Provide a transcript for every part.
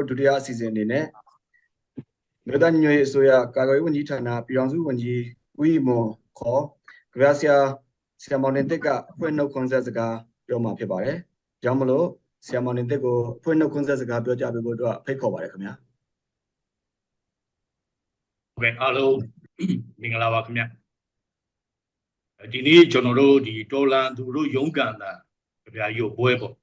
တို့ဒုတိယအစီအစဉ်အနေနဲ့မြို့သားညီညွတ်ရေးအစိုးရကာကွယ်ရေးဝန်ကြီးဌာနပြည်ထောင်စုဝန်ကြီးဦးရီမွန်ခေါ်ကြပြဆရာဆရာမောင်တင်တက်ကအဖွင့်နှုတ်ခွန်းဆက်စကားပြောမှာဖြစ်ပါတယ်။ကြောင့်မလို့ဆရာမောင်တင်တက်ကိုအဖွင့်နှုတ်ခွန်းဆက်စကားပြောကြပေးဖို့အတွက်ဖိတ်ခေါ်ပါတယ်ခင်ဗျာဟုတ်ကဲ့အားလုံးမင်္ဂလာပါခင်ဗျဒီနေ့ကျွန်တော်တို့ဒီတော်လန်သူတို့ရုံးကန်တာကြပြရုပ်ပွဲပေါ့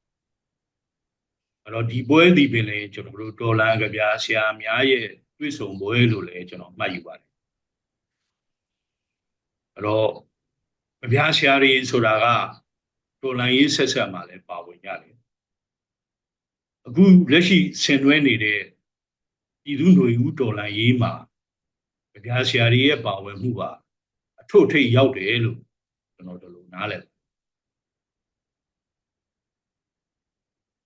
အဲ့တော့ဒီပွဲဒီပင်လေကျွန်တော်တို့တော်လန်ကြပြဆရာများရဲ့တွေ့ဆုံပွဲလို့လည်းကျွန်တော်မှတ်ယူပါတယ်အဲ့တော့ကြပြဆရာတွေဆိုတာကတော်လန်ရေးဆက်ဆက်မှလည်းပါဝင်ကြတယ်အခုလက်ရှိဆင်နွှဲနေတဲ့ပြည်သူ့ຫນွေဦးတော်လန်ရေးမှာကြပြဆရာတွေရဲ့ပါဝင်မှုပါအထွတ်ထိပ်ရောက်တယ်လို့ကျွန်တော်တို့လိုနားလည်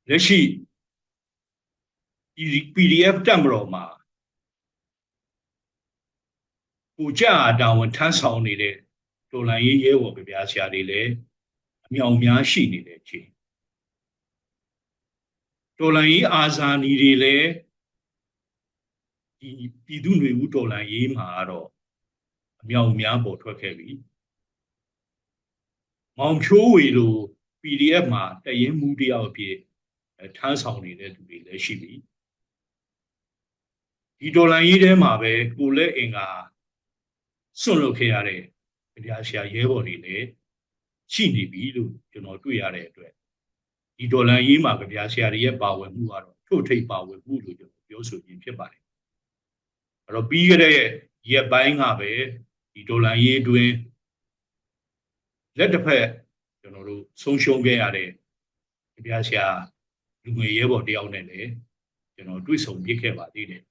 လက်ရှိဒီ PDF တက်မတော်မှာကိုကြအတာဝန်ထမ်းဆောင်နေတဲ့တော်လိုင်းရေးရဲဘော်ကြပြဆရာတွေလည်းအမြောင်များရှိနေတဲ့အချိန်တော်လိုင်းရေးအာဇာနည်တွေလည်းဒီပြည်သူ့ຫນွေဦးတော်လှန်ရေးမှာတော့အမြောက်အများပေါ်ထွက်ခဲ့ပြီ။မောင်ဖြိုးဝေလို PDF မှာတရင်မှုတယောက်အဖြစ်အဲထမ်းဆောင်နေတဲ့သူတွေလည်းရှိပြီ။ ဒီတော်လှန်ရေးထဲမှာပဲကိုလက်အင်္ဂါစွန့်လွတ်ခဲ့ရတဲ့တရားရှာရဲဘော်တွေလည်းရှိနေပြီလို့ကျွန်တော်တွေ့ရတဲ့အတွက်ဒီတော်လှန်ရေးမှာကြပြဆရာတွေရဲ့ပါဝင်မှုကတော့ထို့ထိပ်ပါဝင်မှုလို့ကျွန်တော်ပြောဆိုခြင်းဖြစ်ပါတယ်အဲ့တော့ပြီးခဲ့တဲ့ရက်ပိုင်းကပဲဒီဒေါ်လာရေးတွင်လက်တစ်ဖက်ကျွန်တော်တို့ဆုံးရှုံးခဲ့ရတဲ့ကြပြဆရာလူငယ်ရဲဘော်တယောက်နဲ့လည်းကျွန်တော်တွေ့ဆုံပြစ်ခဲ့ပါသေးတယ်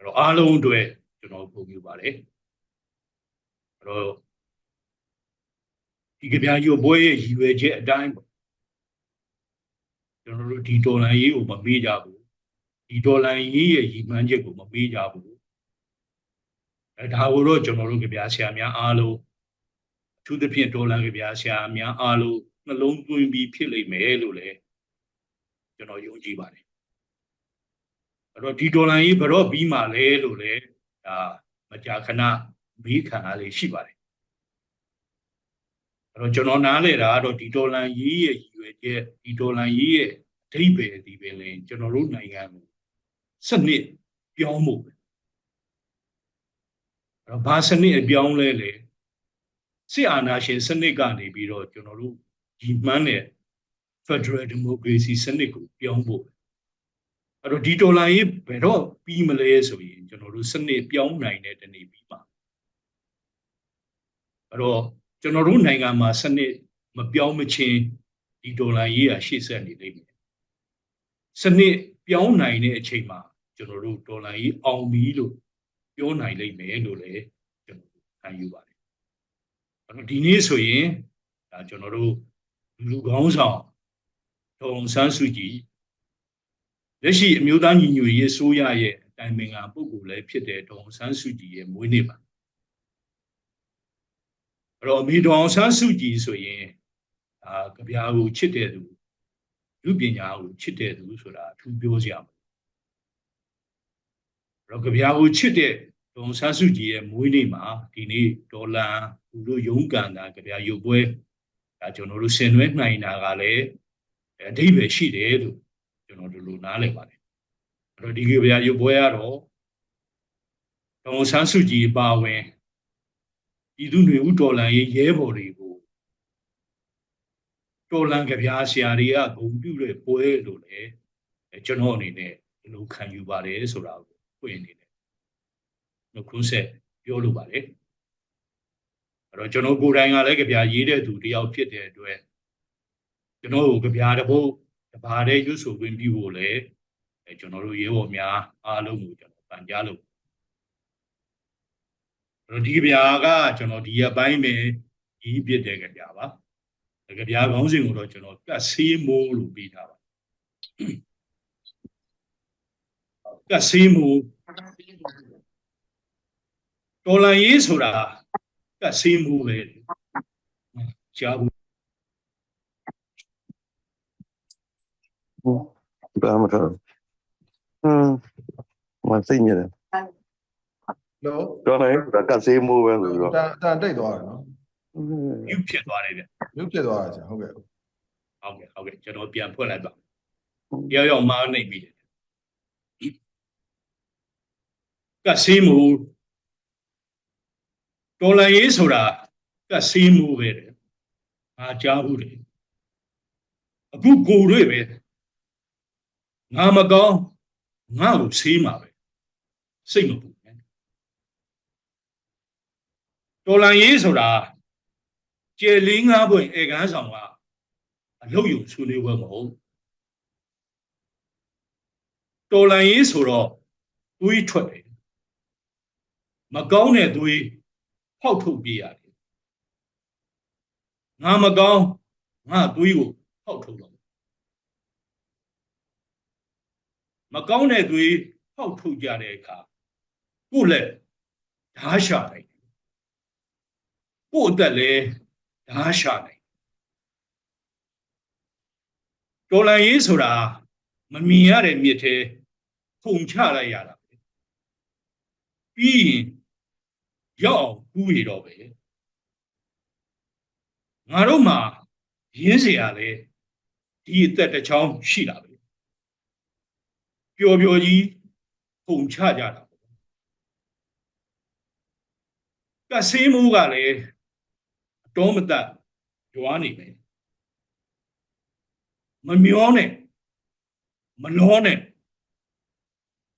အဲ့တော့အားလုံးအတွက်ကျွန်တော်ပုံပြပါတယ်အဲ့တော့ဒီကြပြရုပ်ပွဲရဲ့ရည်ရွယ်ချက်အတိုင်းပေါ့ကျွန်တော်တို့ဒီဒေါ်လာရေးကိုမမေ့ကြဘူးဒီဒေါ်လာရေးရဲ့ရည်မှန်းချက်ကိုမပေးကြဘူးအဲဒါကိုတော့ကျွန်တော်တို့ကြပြဆရာများအားလုံးအထူးသဖြင့်ဒေါ်လာကြပြဆရာများအားလုံးနှလုံးသွင်းပြီးဖြစ်လိမ့်မယ်လို့လည်းကျွန်တော်ယုံကြည်ပါတယ် အဲ့တော့ဒီဒေါ်လာရေးဘယ်တော့ပြီးမှလဲလို့လည်းဒါမကြာခဏမေးခံရလေးရှိပါတယ်အဲ့တော့ကျွန်တော်နားလေတာကတော့ဒီဒေါ်လာရေးရဲ့ရည်ရွယ်ချက်ဒီဒေါ်လာရေးရဲ့အဓိပ္ပာယ်ဒီပင်လေကျွန်တော်တို့နိုင်ငံကိုစနစ်ပြောင်းဖို့ပဲအဲ့တော့ဘာစနစ်အပြောင်းလဲလဲစစ်အာဏာရှင်စနစ်ကနေပြီးတော့ကျွန်တော်တို့ဒီမှန်းတဲ့ Federal Democracy စနစ်ကိုပြောင်းဖို့ပဲ အဲ့တော့ဒီဒေါ်လာရေးဘယ်တော့ပြီးမလဲဆိုရင်ကျွန်တော်တို့စနစ်ပြောင်းနိုင်တဲ့တနေ့ပြီးပါအဲ့တော့ကျွန်တော်တို့နိုင်ငံမှာစနစ်မပြောင်းမချင်းဒီဒေါ်လာရေးကရှေ့ဆက်နေလိမ့်မယ်စနစ်ပြောင်းနိုင်တဲ့အချိန်မှာကျွန်တော်တို့ဒေါ်လာကြီးအောင်ပြီလို့ပြောနိုင်လိမ့်မယ်လို့လည်းကျွန်တော်ခံယူပါတယ်။အဲ့တော့ဒီနေ့ဆိုရင်ဒါကျွန်တော်တို့လူကောင်းဆောင်ဒေါ်အောင်ဆန်းစုကြည် လက်ရှိအမျိုးသားညီညွတ်ရေးအစိုးရရဲ့အတိုင်ပင်ခံပုဂ္ဂိုလ်လည်းဖြစ်တဲ့ဒေါ်အောင်ဆန်းစုကြည်ရဲ့မွေးနေ့ပါ။အဲ့တော့အမေဒေါ်အောင်ဆန်းစုကြည်ဆိုရင်အာကြပြာကိုချစ်တဲ့သူလူပညာကိုချစ်တဲ့သူဆိုတာအထူးပြောစရာမလိုတော့ကြပြာကိုချစ်တဲ့ဒေါ်ဆန်းစုကြည်ရဲ့မွေးနေ့မှာဒီနေ့ဒေါ်လာသူတို့ရုံးကန်တာကြပြာရုပ်ပွဲဒါကျွန်တော်တို့ဆင်နွှဲနိုင်တာကလည်းအဓိပ္ပာယ်ရှိတယ်လို့ ကျွန်တော်တို့လိုနားလည်ပါတယ်အဲ့တော့ဒီကြပြာရုပ်ပွဲကတော့ဒေါ်ဆန်းစုကြည်ပါဝင်ပြည်သူ့ຫນွေဦးဒေါ်လာရေးရဲဘော်တွေကိုတော်လန်ကြပြားဆရာတွေကဂုံပြုတဲ့ပွဲလို့လည်းကျွန်တော်အနေနဲ့ဒီလိုခံယူပါတယ်ဆိုတာကိုဖွင့်နေတယ်။နှုတ်ခွန်းဆက်ပြောလိုပါတယ်။အဲ့တော့ကျွန်တော်ကိုယ်တိုင်ကလည်းကြပြားရေးတဲ့သူတယောက်ဖြစ်တဲ့အတွက်ကျွန်တော်ကိုကြပြားတစ်ပုဒ် တပါးတည်းရွတ်ဆိုခွင့်ပြုဖို့လည်းအဲကျွန်တော်တို့ရဲဘော်များအားလုံးကိုကျွန်တော်ပန်ကြားလို့အဲ့တော့ဒီကြပြားကကျွန်တော်ဒီရက်ပိုင်းပဲကြီးပြစ်တဲ့ကြပြားပါ။ကြပြားခေါင်းစဉ်ကိုတော့ကျွန်တော်ကတ်ဆေးမိုးလို့ပြီးထားပါကတ်ဆေးမိုးတော်လန်ရေးဆိုတာကတ်ဆေးမိုးပဲကြားဘူး ဘာမှမထားဘူးဟမ်မသိနေတယ်လို့တော့လည်းဒါကစေးမိုးပဲဆိုတော့တန်တန်တိတ်သွားတယ်နော်မြုပ်ဖြစ်သွားတယ်ဗျမြုပ်ဖြစ်သွားတာကြာဟုတ်ကဲ့ဟုတ်ကဲ့ဟုတ်ကဲ့ကျွန်တော်ပြန်ဖွင့်လိုက်ပါရောက်ရောက်မာနေပြီကဆေးမူတော်လန်ရေးဆိုတာကဆေးမူပဲတဲ့ငါကြားဘူးတယ်အခုကိုရွေ့ပဲ ငါမကောင်းငါ့ကိုဆေးမှာပဲစိတ်မပူနဲ့တော်လန်ရေးဆိုတာကျေလေးငါးပွင့်ဧကန်းဆောင်ကအလုတ်ယုံဆွေးနွေးပွဲမဟုတ်တော်လန်ရေးဆိုတော့တွေးထွက်တယ်မကောင်းတဲ့တွေးဖောက်ထုတ်ပြရတယ်ငါမကောင်းငါတွေးကိုဖောက်ထုတ်တော့ မကောင်းတဲ့သွေးဖောက်ထုတ်ကြတဲ့အခါကိုယ်လည်းဓာရှာနိုင်တယ်ကိုယ့်အသက်လည်းဓာရှာနိုင်တော်လန်ရေးဆိုတာမမြင်ရတဲ့မြစ်ထဲခုန်ချလိုက်ရတာပဲပြီးရင်ရောက်အောင်ကူးရတော့ပဲငါတို့မှာရင်းစရာလဲဒီအသက်တစ်ချောင်းရှိတာပဲ ပျော်ပျော်ကြီးခုန်ချကြတာပေါ့ကဆေးမိုးကလည်းအတော်မတတ်ကြွားနေမယ်မမျောနဲ့မလောနဲ့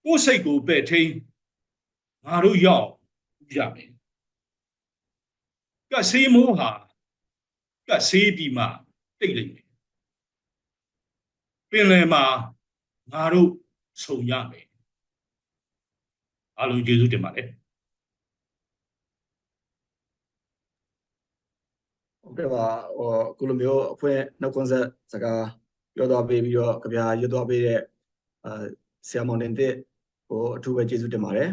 ကိုယ်စိတ်ကိုပဲ့ထိန်ငါတို့ရောက်ရမယ်ကဆေးမိုးဟာကဆေးပြီးမှတိတ်လိမ့်မယ်ပင်လယ်မှာငါတို့ ဆုံရမယ်အားလုံးကျေးဇူးတင်ပါတယ်ဟုတ်ကဲ့ပါဟိုအခုလိုမျိုးအဖွင့်နှုတ်ခွန်းဆက်စကားပြောသွားပေးပြီးတော့ကြပြရွတ်သွားပေးတဲ့အာဆရာမောင်တင်တစ်ကိုအထူးပဲကျေးဇူးတင်ပါတယ်